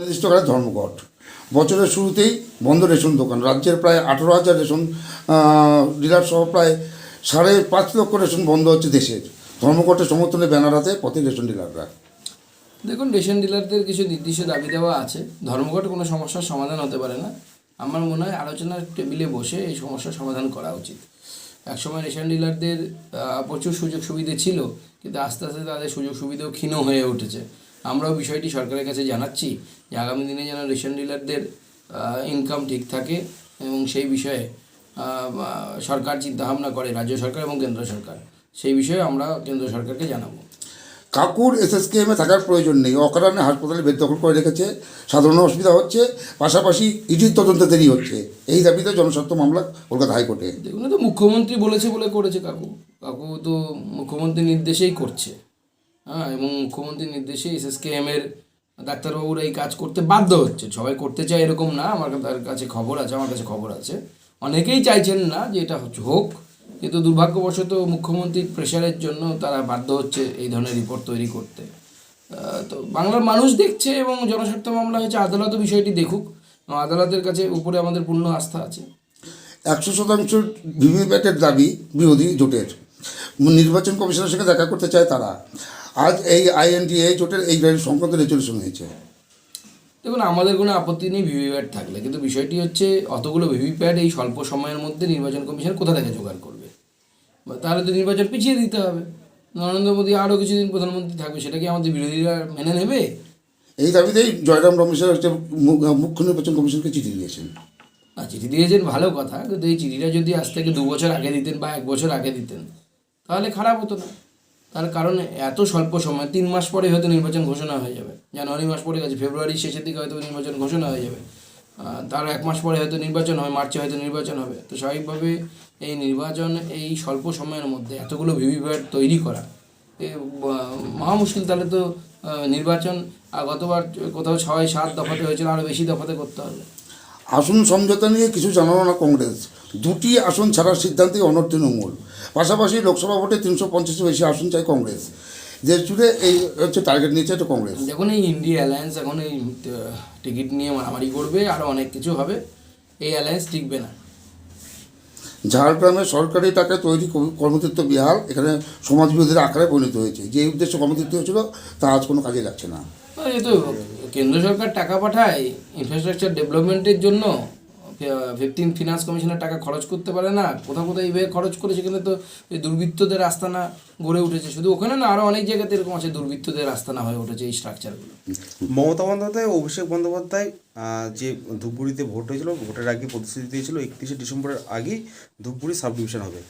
নির্দিষ্টকালে ধর্মঘট। বছরের শুরুতেই বন্ধ রেশন দোকান। রাজ্যের প্রায় আঠেরো হাজার রেশন ডিলার সহ প্রায় সাড়ে পাঁচ লক্ষ রেশন বন্ধ হচ্ছে দেশের। ধর্মঘটের সমর্থনে ব্যানার হাতে প্রতি রেশন ডিলাররা। দেখুন, রেশন ডিলারদের কিছু নির্দিষ্ট দাবি দেওয়া আছে। ধর্মঘট কোনো সমস্যার সমাধান হতে পারে না। আমার মনে হয় আলোচনার টেবিলে বসে এই সমস্যার সমাধান করা উচিত। একসময় রেশন ডিলারদের প্রচুর সুযোগ সুবিধে ছিল, কিন্তু আস্তে আস্তে তাদের সুযোগ সুবিধাও ক্ষীণ হয়ে উঠেছে। আমরাও বিষয়টি সরকারের কাছে জানাচ্ছি যে আগামী দিনে যেন রেশন ডিলারদের ইনকাম ঠিক থাকে এবং সেই বিষয়ে সরকার চিন্তাভাবনা করে রাজ্য সরকার এবং কেন্দ্র সরকার। সেই বিষয়ে আমরা কেন্দ্র সরকারকে জানাব। কাকুর এসএসকেএমে থাকার প্রয়োজন নেই। অকারণে হাসপাতালে বেড দখল করে রেখেছে। সাধারণ অসুবিধা হচ্ছে। পাশাপাশি ইডির তদন্তে দেরি হচ্ছে। এই দাবিতে জনস্বার্থ মামলা কলকাতা হাইকোর্টে। দেখুন তো মুখ্যমন্ত্রী বলেছে বলে করেছে কাকু। কাকু তো মুখ্যমন্ত্রীর নির্দেশেই করছে। হ্যাঁ এবং মুখ্যমন্ত্রীর নির্দেশে এসএসকেএম এর ডাক্তারবাবুরা এই কাজ করতে বাধ্য হচ্ছে। সবাই করতে চায় এরকম না, আমার তার কাছে খবর আছে, আমার কাছে খবর আছে। অনেকেই চাইছেন না যে এটা হোক, কিন্তু দুর্ভাগ্যবশত মুখ্যমন্ত্রীর প্রেশারের জন্য তারা বাধ্য হচ্ছে এই ধরনের রিপোর্ট তৈরি করতে। তো বাংলার মানুষ দেখছে এবং জনস্বার্থ মামলা হয়েছে আদালতও বিষয়টি দেখুক। আদালতের কাছে উপরে আমাদের পূর্ণ আস্থা আছে। একশো শতাংশ ভিভিপ্যাটের দাবি বিরোধী জোটের। নির্বাচন কমিশনের সঙ্গে দেখা করতে চায় তারা। আজ এই আইএনডিএ জোটের এই সংক্রান্ত রেজলিউশন হয়েছে। দেখুন আমাদের কোনো আপত্তি নেই ভিভিপ্যাট থাকলে। কিন্তু বিষয়টি হচ্ছে অতগুলো ভিভিপ্যাট এই স্বল্প সময়ের মধ্যে নির্বাচন কমিশন কোথা থেকে জোগাড় করবে? তাহলে তো নির্বাচন পিছিয়ে দিতে হবে। নরেন্দ্র মোদী আরও কিছুদিন প্রধানমন্ত্রী থাকবে সেটা কি আমাদের বিরোধীরা মেনে নেবে? এই দাবিতেই জয়রাম রমেশের হচ্ছে মুখ্য নির্বাচন কমিশনকে চিঠি দিয়েছেন। না চিঠি দিয়েছেন ভালো কথা কিন্তু এই চিঠিটা যদি আজ থেকে দু বছর আগে দিতেন বা এক বছর আগে দিতেন তাহলে খারাপ হতো না। তার কারণ এত স্বল্প সময়, তিন মাস পরে হয়তো নির্বাচন ঘোষণা হয়ে যাবে। জানুয়ারি মাস পরে গেছে ফেব্রুয়ারি শেষের দিকে হয়তো নির্বাচন ঘোষণা হয়ে যাবে। তার এক মাস পরে হয়তো নির্বাচন হবে, মার্চে হয়তো নির্বাচন হবে। তো স্বাভাবিকভাবে এই নির্বাচন এই স্বল্প সময়ের মধ্যে এতগুলো ভিভিপ্যাট তৈরি করা মহা মুশকিল। তাহলে তো নির্বাচন গতবার কোথাও ছয়, সাত দফাতে হয়েছিল আরও বেশি দফাতে করতে হবে। আসন, সমঝোতা নিয়ে কিছু জানালো না কংগ্রেস। দুটি আসন ছাড়ার সিদ্ধান্তে অনর তৃণমূল। পাশাপাশি লোকসভা ভোটে তিনশো পঞ্চাশের বেশি আসন চায় কংগ্রেস। দেশ জুড়ে এই হচ্ছে টার্গেট নিয়েছে এটা কংগ্রেস। দেখুন এই ইন্ডিয়া অ্যালায়েন্স এখন এই টিকিট নিয়ে মারামারি করবে আরও অনেক কিছু হবে। এই অ্যালায়েন্স টিকবে না। ঝাড়গ্রামে সরকারি টাকায় তৈরি কর্ম- কর্মতীর্থ বিহার এখানে সমাজ বিরোধীর আকারে পরিণত হয়েছে। যে উদ্দেশ্য কর্মতীর্থ হয়েছিল তা আজ কোনো কাজে লাগছে না। এই তো কেন্দ্র সরকার টাকা পাঠায় ইনফ্রাস্ট্রাকচার ডেভেলপমেন্টের জন্য ফিফটিন ফিনান্স কমিশনের টাকা খরচ করতে পারে না কোথাও কোথাও এইভাবে খরচ করে সেখানে তো এই দুর্বৃত্তদের আস্তানা গড়ে উঠেছে। শুধু ওখানে না আরও অনেক জায়গাতে এরকম আছে দুর্বৃত্তদের আস্তানা হয়ে উঠেছে এই স্ট্রাকচারগুলো মমতা বন্দ্যোপাধ্যায় অভিষেক বন্দ্যোপাধ্যায় যে ধূপগুড়িতে ভোট হয়েছিল ভোটের আগে প্রতিশ্রুতি দিয়েছিল একত্রিশে ডিসেম্বরের আগেই ধূপগুড়ি সাব ডিভিশন হবে।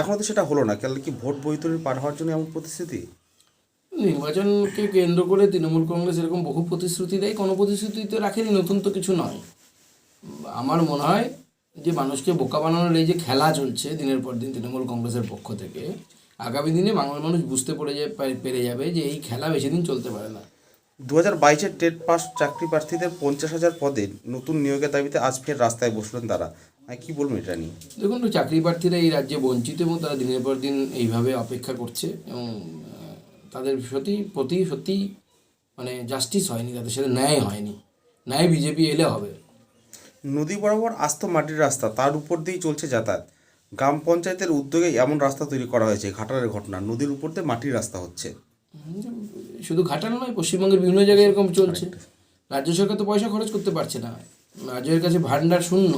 এখনও তো সেটা হলো না কেন কি ভোট বৈতরণী পার হওয়ার জন্য এমন প্রতিশ্রুতি? নির্বাচনকে কেন্দ্র করে তৃণমূল কংগ্রেস এরকম বহু প্রতিশ্রুতি দেয় কোনো প্রতিশ্রুতি তো রাখেনি নতুন তো কিছু নয়। আমার মনে হয় যে মানুষকে বোকা বানানোর এই যে খেলা চলছে দিনের পর দিন তৃণমূল কংগ্রেসের পক্ষ থেকে আগামী দিনে বাংলার মানুষ বুঝতে পড়ে যায় পেরে যাবে যে এই খেলা বেশি দিন চলতে পারে না। দু হাজার বাইশের টেট পাস চাকরি প্রার্থীদের পঞ্চাশ হাজার পদে নতুন নিয়োগের দাবিতে আজ ফের রাস্তায় বসলেন তারা। কি বলবেন এটা নিয়ে? দেখুন তো চাকরি প্রার্থীরা এই রাজ্যে বঞ্চিত এবং তারা দিনের পর দিন এইভাবে অপেক্ষা করছে এবং তাদের সত্যি প্রতি সত্যি মানে জাস্টিস হয়নি তাদের সাথে ন্যায় হয়নি। ন্যায় বিজেপি এলে হবে। নদী বরাবর আস্ত মাটির রাস্তা তার উপর দিয়েই চলছে যাতায়াত। গ্রাম পঞ্চায়েতের উদ্যোগে এমন রাস্তা তৈরি করা হয়েছে ঘাটালের ঘটনা। নদীর উপর দিয়ে মাটির রাস্তা হচ্ছে। শুধু ঘাটাল নয় পশ্চিমবঙ্গের বিভিন্ন জায়গায় এরকম চলছে। রাজ্য সরকার তো পয়সা খরচ করতে পারছে না। রাজ্যের কাছে ভান্ডার শূন্য।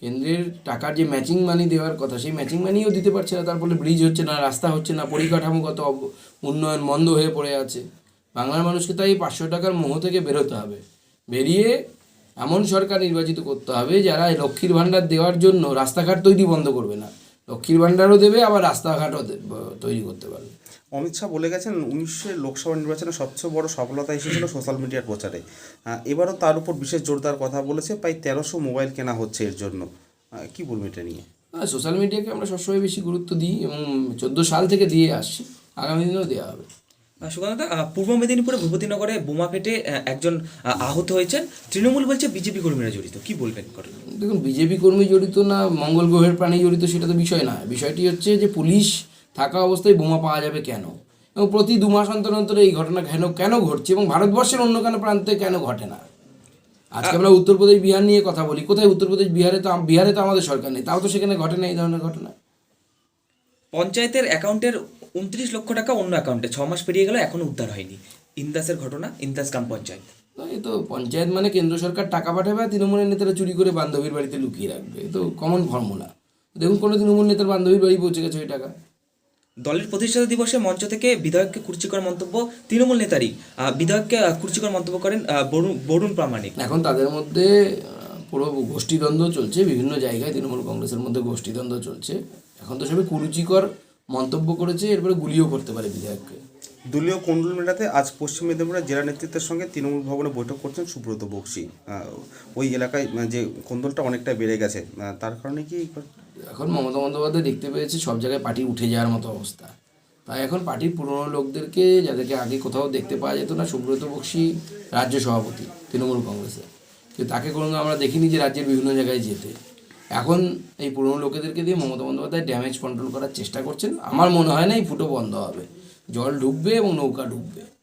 কেন্দ্রের টাকার যে ম্যাচিং মানি দেওয়ার কথা সেই ম্যাচিং মানিও দিতে পারছে না। তার ফলে ব্রিজ হচ্ছে না রাস্তা হচ্ছে না পরিকাঠামোগত উন্নয়ন বন্ধ হয়ে পড়ে আছে। বাংলার মানুষকে তাই পাঁচশো টাকার মোহ থেকে বেরোতে হবে। বেরিয়ে এমন সরকার নির্বাচিত করতে হবে যারা লক্ষ্মীর ভাণ্ডার দেওয়ার জন্য রাস্তাঘাট তৈরি বন্ধ করবে না। লক্ষ্মীর ভাণ্ডারও দেবে আবার রাস্তাঘাটও তৈরি করতে পারবে। অমিত শাহ বলে গেছেন উনিশশো লোকসভা নির্বাচনে সবচেয়ে বড় সফলতা এসেছিল সোশ্যাল মিডিয়ার প্রচারে। এবারও তার উপর বিশেষ জোরদার কথা বলেছে প্রায় তেরোশো মোবাইল কেনা হচ্ছে এর জন্য। কি বলবেন এটা নিয়ে? সোশ্যাল মিডিয়াকে আমরা সবসময় বেশি গুরুত্ব দিই এবং চোদ্দ সাল থেকে দিয়ে আসছি আগামী দিনেও দেওয়া হবে। সুকান্ত পূর্ব মেদিনীপুরে ভূপতিনগরে বোমা ফেটে একজন আহত হয়েছেন। তৃণমূল বলছে বিজেপি কর্মীরা জড়িত। কি বলবেন দেখুন বিজেপি কর্মী জড়িত না মঙ্গল গ্রহের প্রাণী জড়িত সেটা তো বিষয় না। বিষয়টি হচ্ছে যে পুলিশ থাকা অবস্থায় বোমা পাওয়া যাবে কেন? এবং প্রতি দু মাস অন্তর অন্তর এই ঘটনা কেন কেন ঘটছে এবং ভারতবর্ষের অন্য কোনো প্রান্তে কেন ঘটে না? আজকে আমরা উত্তরপ্রদেশ বিহার নিয়ে কথা বলি। কোথায় উত্তরপ্রদেশ বিহারে তো বিহারে তো আমাদের সরকার নেই। তাও তো সেখানে ঘটে না এই ধরনের ঘটনা? পঞ্চায়েতের অ্যাকাউন্টের উনত্রিশ লক্ষ টাকা অন্য অ্যাকাউন্টে ছ মাস পেরিয়ে গেল এখনও উদ্ধার হয়নি। ইন্দাসের ঘটনা ইন্দাস গ্রাম পঞ্চায়েত। এই তো পঞ্চায়েত মানে কেন্দ্র সরকার টাকা পাঠাবে আর তৃণমূলের নেতারা চুরি করে বান্ধবীর বাড়িতে লুকিয়ে রাখবে। এই তো কমন ফর্মুলা দেখুন কোনো তৃণমূল নেতার বান্ধবীর বাড়ি পৌঁছে গেছে ওই টাকা। দলের প্রতিষ্ঠাতা দিবসে মঞ্চ থেকে বিধায়ককে কুর্চিকর মন্তব্য তৃণমূল নেতারই। বিধায়ককে কুর্চিকর মন্তব্য করেন বরুণ বরুণ প্রামাণিক। এখন তাদের মধ্যে পুরো গোষ্ঠীদ্বন্দ্ব চলছে বিভিন্ন জায়গায় তৃণমূল কংগ্রেসের মধ্যে গোষ্ঠীদ্বন্দ্ব চলছে। এখন তো সবাই কুরুচিকর মন্তব্য করেছে এরপরে গুলিও করতে পারে বিধায়ককে। দলীয় কোন্দল মেটাতে আজ পশ্চিম মেদিনীপুরের জেলা নেতৃত্বের সঙ্গে তৃণমূল ভবনে বৈঠক করছেন সুব্রত বক্সি। ওই এলাকায় যে কোন্দলটা অনেকটা বেড়ে গেছে তার কারণে কি এখন মমতা বন্দ্যোপাধ্যায় দেখতে পেয়েছে সব জায়গায় পার্টি উঠে যাওয়ার মতো অবস্থা। তাই এখন পার্টির পুরনো লোকদেরকে যাদেরকে আগে কোথাও দেখতে পাওয়া যেত না সুব্রত বক্সি রাজ্য সভাপতি তৃণমূল কংগ্রেসের। কিন্তু তাকে কোনো আমরা দেখিনি যে রাজ্যের বিভিন্ন জায়গায় যেতে। এখন এই পুরনো লোকেদেরকে দিয়ে মমতা বন্দ্যোপাধ্যায় ড্যামেজ কন্ট্রোল করার চেষ্টা করছেন। আমার মনে হয় না এই ফুটো বন্ধ হবে। জল ঢুকবে এবং নৌকা ঢুকবে